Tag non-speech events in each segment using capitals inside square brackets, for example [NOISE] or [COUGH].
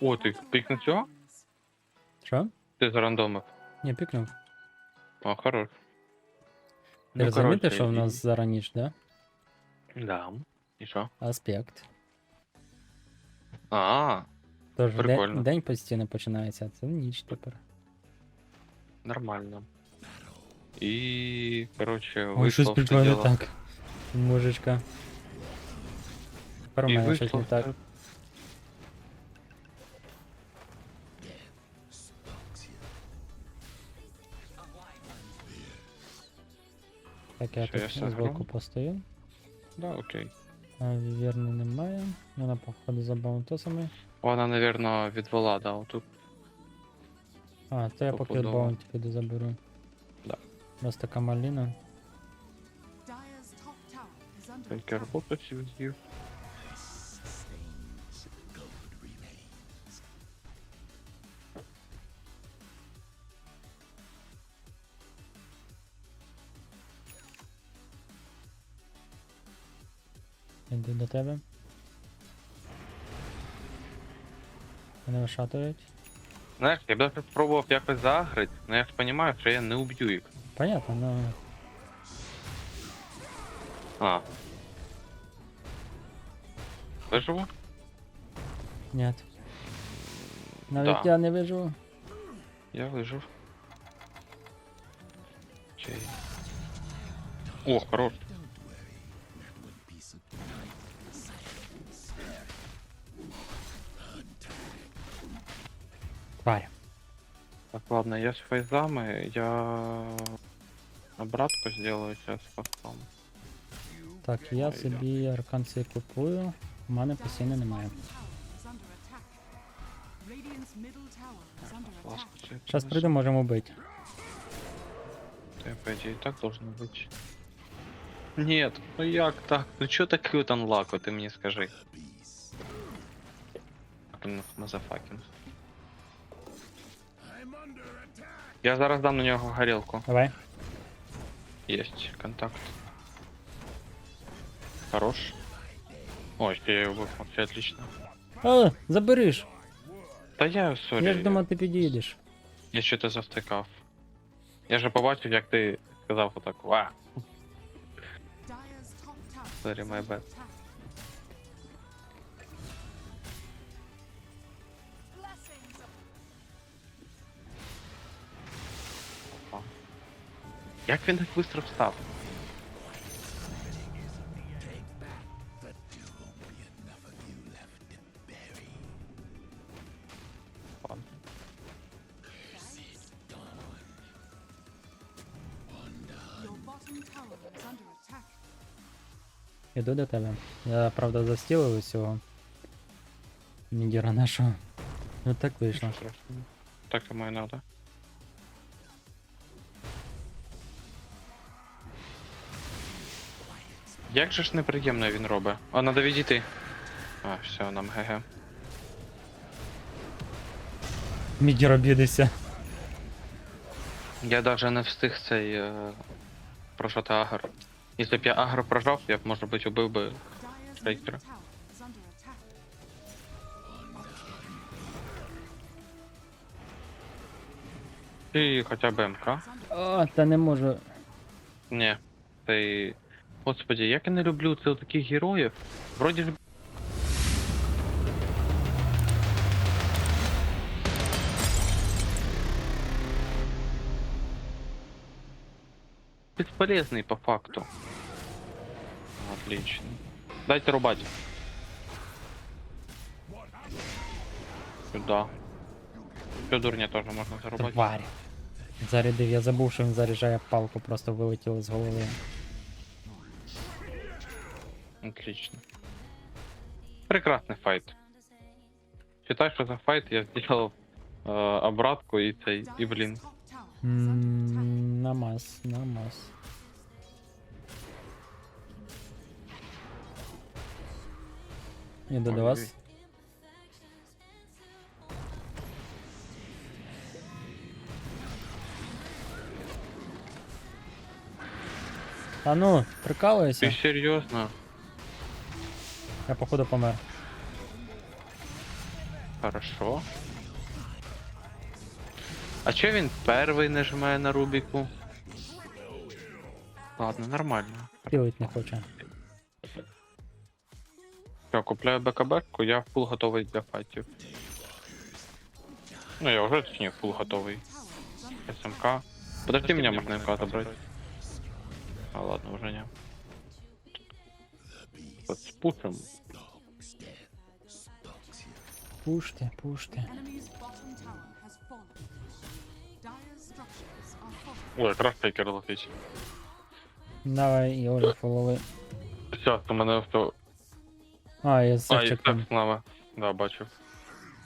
О, ти пікнув цього? Що? Ти зарандомив. Ні, пікнув. О, хорош. Ти розумієте, коротше, що в і- нас зараз ніч, да? Да. І що? Аспект. А, Тож Прикольно. день, день постійно починається, а це ніч тепер. нормально. І, коротше, Ой, щось вийшло під все мене діло. так. Мужичка. Тепер у І мене щось вийшло не так. все- Так, я Що, я тут збоку постою. Да, окей. А вірно немає. Вона походу за баунтосами. Вона, навірно, відвела, да, отут. А, то я поки Стопудово. баунті піду заберу. Да. Ось така маліна. Dyer's top tower is under Тільки attack. роботу з'їв. Йду до тебе. Мене вишатують. Знаєш, я б навіть спробував якось загрити, але я ж розумію, що я не уб'ю їх. Понятно, ну. А. Виживу? Нет. Навіть Да. я не виживу. Я вижив. Чей. О, хорош. Тварь. Так, ладно, я с фейзами, я обратку сделаю сейчас потом. Так, я Ой, собі арканці купую. У мене постійно немає. Tower is under attack. Radiant's middle tower is under attack. Зараз прийду, можемо вбити. Я, по идее, и так должен быть. Нет, ну як так? Ну чё такий от анлако, ти мені скажи. Мазафакін. Я зараз дам на нього горілку. Давай. Есть контакт. Хорош. Ой, я его выпал, все отлично. А, забереш! Та я, сорі, Я ж думав, ти підійдеш. я що-то завтикав. Я же побачив, як ти сказав отак, ва. Dyer's top tower Sorry, is my under bad. Як він так швидко встав? Ладно. Your bottom tower is under attack. Іду до тебе. Я правда застілив усього. Нігера нашого. Ну так вийшло. Нічого страшного. Так йому і надо. Як же ж неприємно він робить? А, надо відійти. А, все, нам ГГ. Мідір обідися. Я даже не встиг цей е, прожати агр. Якщо б я агро прожав, я б, може бути, убив би. Attack. І хоча б МК. О, та не можу. Ні. Цей. Господи, як я не люблю це таких героїв. Вроді ж. Бесполезный по факту. Отлично. Дайте рубать. Сюда. Все дурня тоже можно зарубать. Тварь. Зарядив, я забув, що він заряджає палку, просто вилетіло з голови. Отлично. Прекрасный файт. Считай, что за файт я сделал э, обратку и цей, и блин. Ммм, намаз, намаз. Іду до вас. А ну, прикалуєшся? Ты серьезно? Я походу помер. Хорошо. А че він перший нажимає на Рубіку? Ладно, нормально. Пілить не хоче. Я купляю БКБ, я фул готовий для файтів. Ну, я вже точніше фул готовий. СМК. Подожди, меня можно МК отобрать. А ладно, уже не. Вот с are falling. Ой, якраз тейкер летить. Давай, і Оля фолови. Все, у мене авто. А, я А, і севчиком. так, слава. Да, бачу.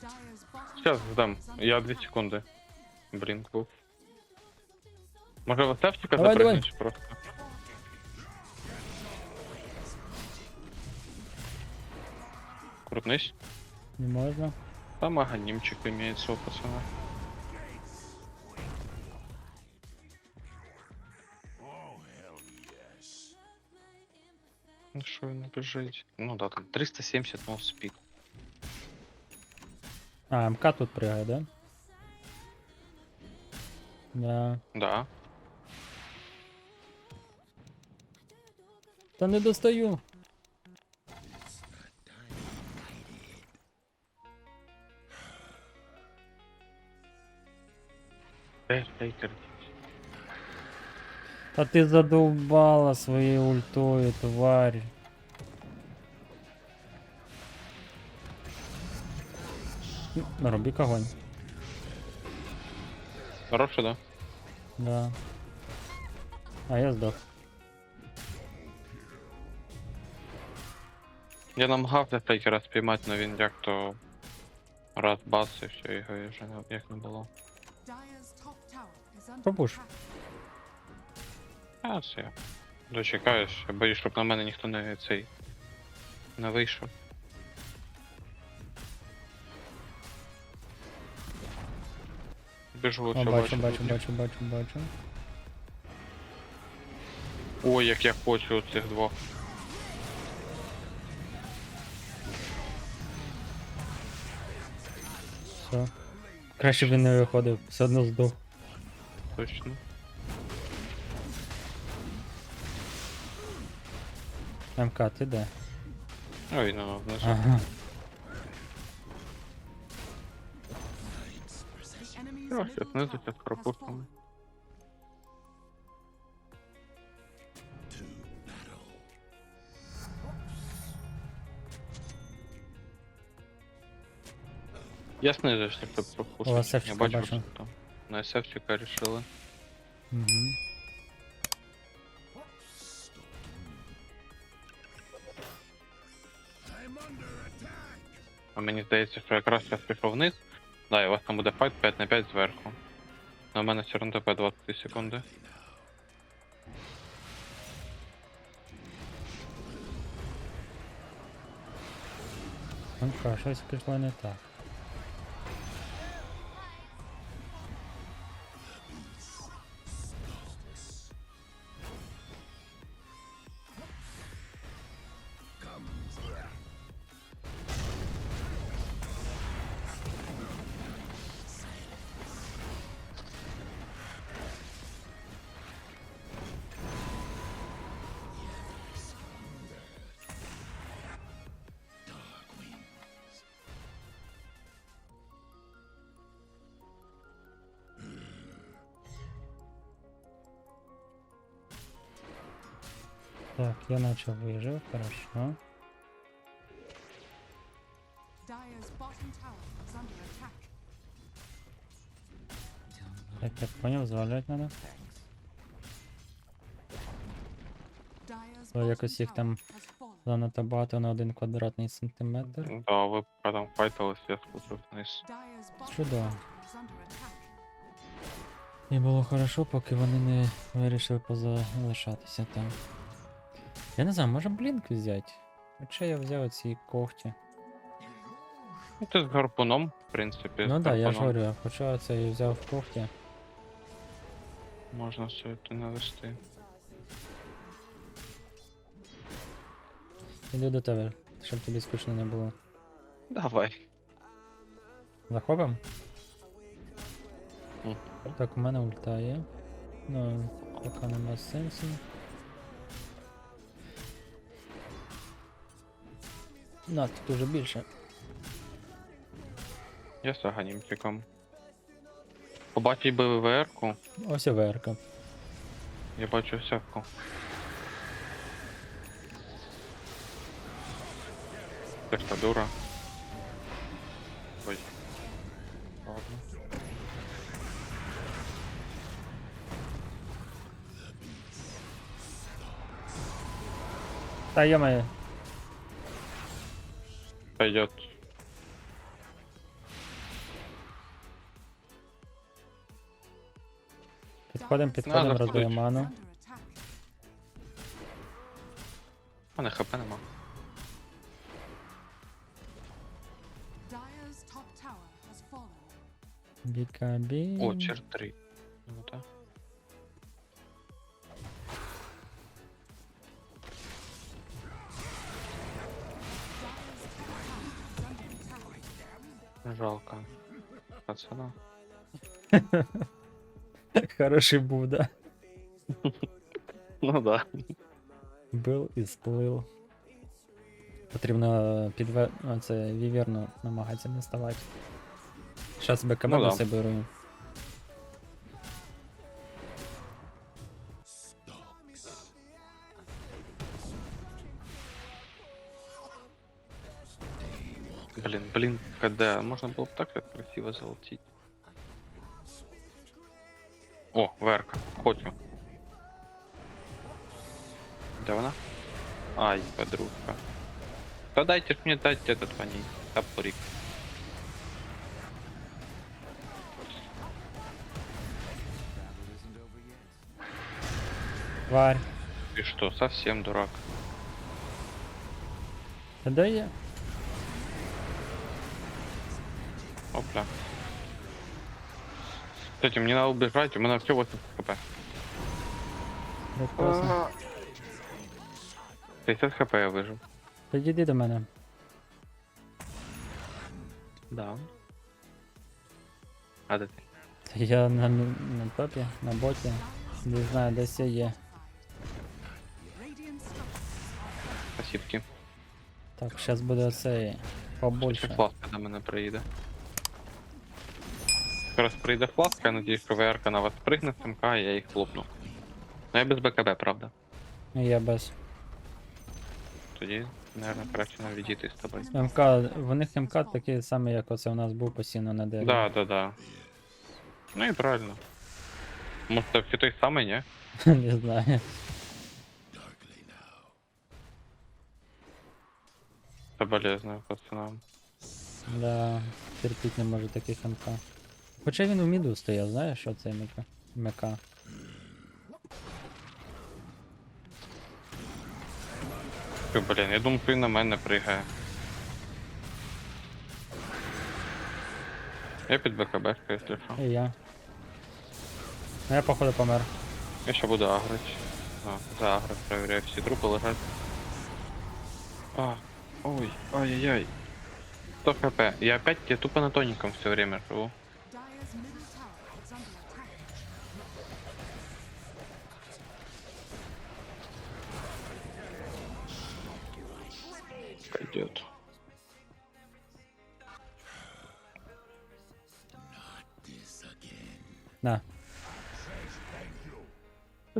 Dire's bottom Сейчас tower ждем. is under Я 2 attack. секунди. Блін, був. Може ви севчика Давай, давай. запрыгнеш просто? Крутнись. Не можна. Там аганимчик имеется у пацана. Ну что він біжить? Ну да, там 370 мов спік. А, МК тут пригає, да? Да. Да. Та не достаю. Тейкер. Та ти задовбала своєю ультою, тварь. М, Робік огонь. Хороший, да? Да. А я здох. Я намагався Тейкера спіймати, но він як то раз бас і все, його вже як не було. Пробуш. А, це я. Дочекаюсь, я боюсь, щоб на мене ніхто не цей не вийшов. Біжу О, ось бачу, бачу, бачу, бачу, бачу. Ой, як я хочу цих двох. Все. Краще б він не виходив, все одно здох. точно. МК, ти де? Ой, ну. ну ага. Сейчас мы знизу, як пропустимо. Я снизу, якщо пропустив. О, Я Сашечка, бачу, На сефчика рішили. Угу. А мені здається, що якраз я пішов вниз. Да, і у вас там буде файт 5 на 5 зверху. На мене все одно ТП 23 секунди. МК, щось пішло не так. Так, я начал выжил, хорошо. Так, я понял, звалять надо. То якось їх там занадто багато на один квадратний сантиметр. Да, ви поки там файтились, я спустив вниз. Чудово. attack. І було хорошо, поки вони не вирішили позалишатися там. Я не знаю, може блінк взяти? Хоча я взяв ці когті. Ну, ти з гарпуном, в принципі. Ну з так, да, я ж гарпуном говорю, хоча це я взяв когті. Можна все це навести. Іду до тебе, щоб тобі скучно не було. Давай. Захопим? Мгм. Так, у мене ульта є. Ну, поки нема сенсу. На, тут уже більше. Я з аганімчиком. Побачить би ВВР-ку, Ось і ВРК. я бачу всяку. Це ж та дура. Ой. Ладно. Та йомає. Пойдет. Підходимо, підходимо, Надо роздаємо входить. ману. Under attack. У мене хп нема. Dyer's top tower has fallen. Бікабі. О, чер 3. Пацана. [LAUGHS] Хороший був, да? Ну да. Бил і сплив. Потрібно підве... ну, це віверну намагатися не ставати. Щас БКБ Ну да. висиберу. Блин, КД. Можно было бы так как красиво золотить. О, верка. Де вона? Ай, подружка. Да дайте ж мне дать этот по ней. Топорик. Тварь. Ты что, совсем дурак? Та де Опля. Кстати, мне надо убежать, у меня все 8 хп. Прекрасно. 50 хп я выжил. Підійди до мене. Да. А де ти? Та Я на, мі- на топі, на боті. Не знаю, десь я є. Radiant structures Спасибки. Так, зараз буде цей Ще побольше. фласка до мене приїде. Якраз прийде фласка, я надіюсь, що ВРК на вас пригне з МК, і я їх хлопну. Ну я без БКБ, правда. Я без. Тоді, мабуть, краще нам відійти з тобою. МК, в них МК такий самий, як оце у нас був постійно на дереві. Да, да, да. Ну і правильно. Може це все той самий, ні? [LAUGHS] Не знаю. Соболезную пацанам. Да, терпіть не можу таких МК. Хоча він в міду стояв, знаєш, що це МК? МК. Фу, Блін, я думаю, він на мене пригає. Я під БКБ, якщо що. І я. Ну я походу помер. Я ще буду агрить. А, за агро проверяю, всі трупи лежать. А, ой, ай-яй-яй. 100 хп. Я опять я тупо на тоненьком все время живу.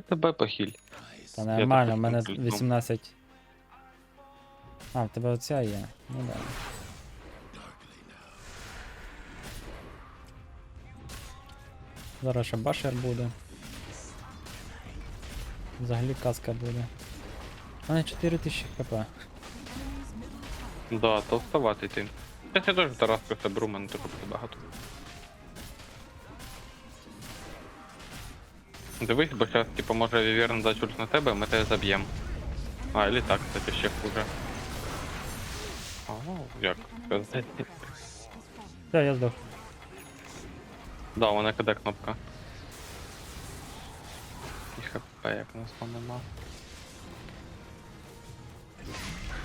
Тебе похиль. та нормально, у мене 18. А, в тебе оця є. Ну да. Зараз ще башер буде. Взагалі каска буде. У мене 4000 хп. Да, толстоватий ти. Я теж Тараску соберу, мене теж багато. Дивись, бо зараз, типу, може Віверн дасть ульт на тебе, ми тебе заб'ємо. А, или так, кстати, ще хуже. О, як сказати. Все, я здох. Да, у мене КД кнопка. І хп, як у нас там нема.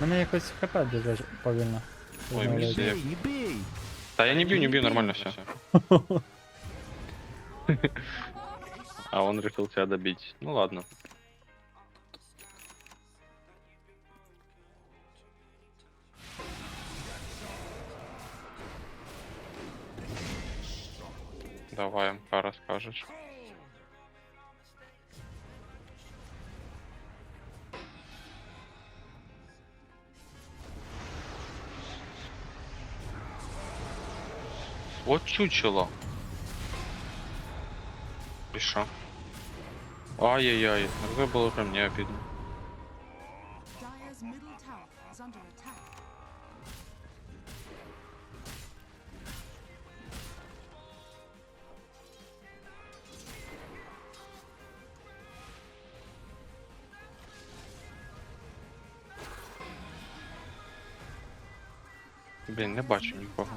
У мене якось хп дуже повільно. Ой, Знову мені лежить. здається. Та Та я не бью, не бью, нормально все. [LAUGHS] А он решил тебя добить. Ну ладно. Давай, МК расскажешь. Вот чучело. И шо? Ай-яй-яй, middle tower is under attack. Блін, не бачу нікого.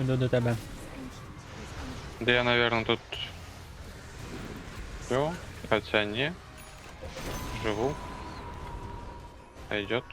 Іду до тебе. Да я, наверное, тут... Все, хотя не. Живу. Пойдет.